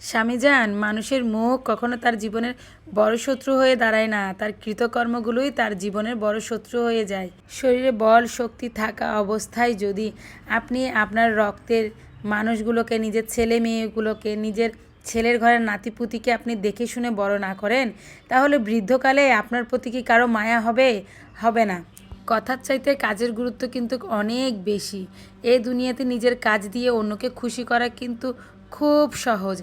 স্বামী যান, মানুষের মুখ কখনো তার জীবনের বড় শত্রু হয়ে দাঁড়ায় না। তার কৃতকর্মগুলোই তার জীবনের বড় শত্রু হয়ে যায়। শরীরে বল শক্তি থাকা অবস্থায় যদি আপনি আপনার রক্তের মানুষগুলোকে, নিজের ছেলে মেয়েগুলোকে, নিজের ছেলের ঘরের নাতিপুতিকে আপনি দেখে শুনে বড় না করেন, তাহলে বৃদ্ধকালে আপনার প্রতি কি কারও মায়া হবে? হবে না। কথার চাইতে কাজের গুরুত্ব কিন্তু অনেক বেশি। এ দুনিয়াতে নিজের কাজ দিয়ে অন্যকে খুশি করা কিন্তু খুব সহজ।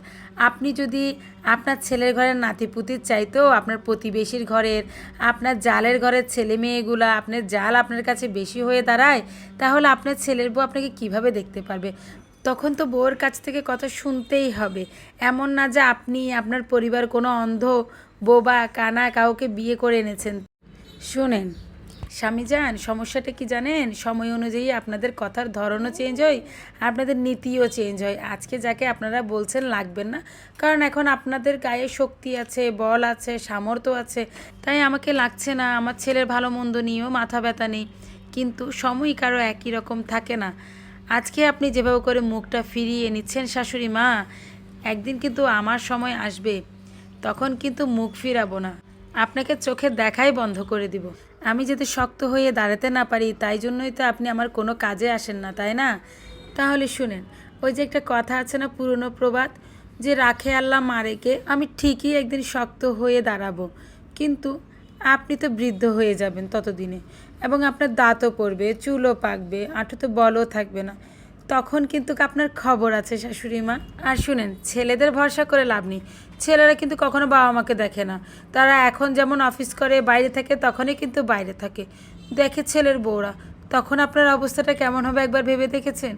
আপনি যদি আপনার ছেলের ঘরের নাতিপুতির চাইতেও আপনার প্রতিবেশীর ঘরের, আপনার জালের ঘরের ছেলে মেয়েগুলা আপনার জাল আপনার কাছে বেশি হয়ে দাঁড়ায়, তাহলে আপনার ছেলের বউ আপনাকে কীভাবে দেখতে পারবে? তখন তো বউয়ের কাছ থেকে কথা শুনতেই হবে। এমন না যে আপনি আপনার পরিবার কোনো অন্ধ বোবা কানা কাউকে বিয়ে করে এনেছেন। শোনেন স্বামী যান, সমস্যাটা কি জানেন? সময় অনুযায়ী আপনাদের কথার ধরনও চেঞ্জ হয়, আপনাদের নীতিও চেঞ্জ হয়। আজকে যাকে আপনারা বলছেন লাগবেন না। কারণ এখন আপনাদের গায়ে শক্তি আছে, বল আছে, সামর্থ্য আছে। তাই আমাকে লাগছে না, আমার ছেলের ভালো মন্দ নিয়েও মাথা ব্যথা নেই। কিন্তু সময় কারও একই রকম থাকে না। আজকে আপনি যেভাবে করে মুখটা ফিরিয়ে নিচ্ছেন শাশুড়ি মা, একদিন কিন্তু আমার সময় আসবে, তখন কিন্তু মুখ ফিরাবো না। আপনাকে চোখে দেখাই বন্ধ করে দিব। আমি যদি শক্ত হয়ে দাঁড়াতে না পারি, তাই জন্যই তো আপনি আমার কোনো কাজে আসেন না, তাই না? তাহলে শুনেন, ওই যে একটা কথা আছে না পুরনো প্রবাদ, যে রাখে আল্লাহ মারেকে, আমি ঠিকই একদিন শক্ত হয়ে দাঁড়াবো। কিন্তু আপনি তো বৃদ্ধ হয়ে যাবেন ততদিনে, এবং আপনার দাঁতও পড়বে, চুলও পাকবে আঁটুতে বলও থাকবে না। তখন কিন্তু আপনার খবর আছে, শাশুড়ি মা। আর শুনেন, ছেলেদের ভরসা করে লাভ নেই। ছেলেরা কিন্তু কখনো বাবা মাকে দেখে না। তারা এখন যেমন অফিস করে, বাইরে থাকে, তখনই কিন্তু বাইরে থাকে। দেখে ছেলের বউরা। তখন আপনার অবস্থাটা কেমন হবে একবার ভেবে দেখেছেন?